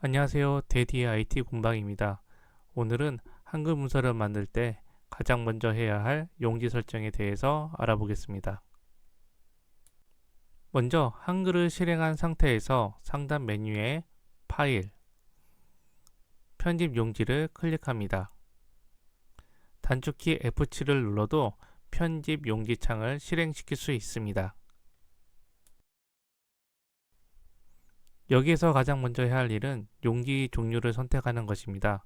안녕하세요. 데디 IT 공방입니다. 오늘은 한글 문서를 만들 때 가장 먼저 해야 할 용지 설정에 대해서 알아보겠습니다. 먼저 한글을 실행한 상태에서 상단 메뉴에 파일, 편집 용지를 클릭합니다. 단축키 F7을 눌러도 편집 용지 창을 실행시킬 수 있습니다. 여기에서 가장 먼저 해야 할 일은 용기 종류를 선택하는 것입니다.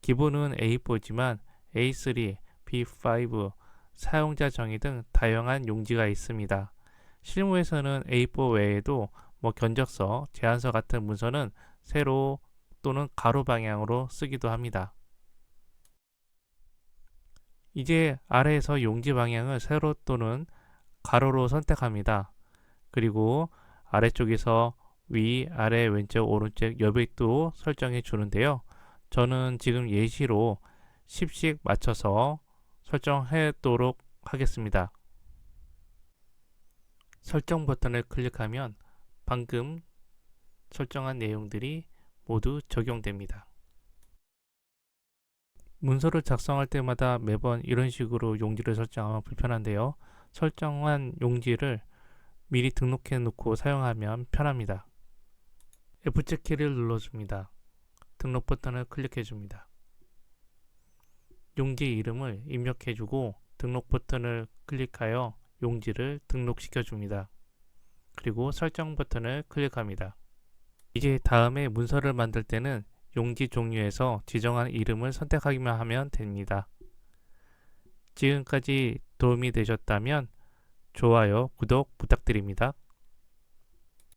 기본은 A4지만 A3, B5, 사용자 정의 등 다양한 용지가 있습니다. 실무에서는 A4 외에도 뭐 견적서, 제안서 같은 문서는 세로 또는 가로 방향으로 쓰기도 합니다. 이제 아래에서 용지 방향을 세로 또는 가로로 선택합니다. 그리고 아래쪽에서 위, 아래, 왼쪽, 오른쪽 여백도 설정해 주는데요. 저는 지금 예시로 10씩 맞춰서 설정하도록 하겠습니다. 설정 버튼을 클릭하면 방금 설정한 내용들이 모두 적용됩니다. 문서를 작성할 때마다 매번 이런 식으로 용지를 설정하면 불편한데요. 설정한 용지를 미리 등록해 놓고 사용하면 편합니다. F7 키를 눌러줍니다. 등록 버튼을 클릭해 줍니다. 용지 이름을 입력해 주고 등록 버튼을 클릭하여 용지를 등록시켜 줍니다. 그리고 설정 버튼을 클릭합니다. 이제 다음에 문서를 만들 때는 용지 종류에서 지정한 이름을 선택하기만 하면 됩니다. 지금까지 도움이 되셨다면 좋아요, 구독 부탁드립니다.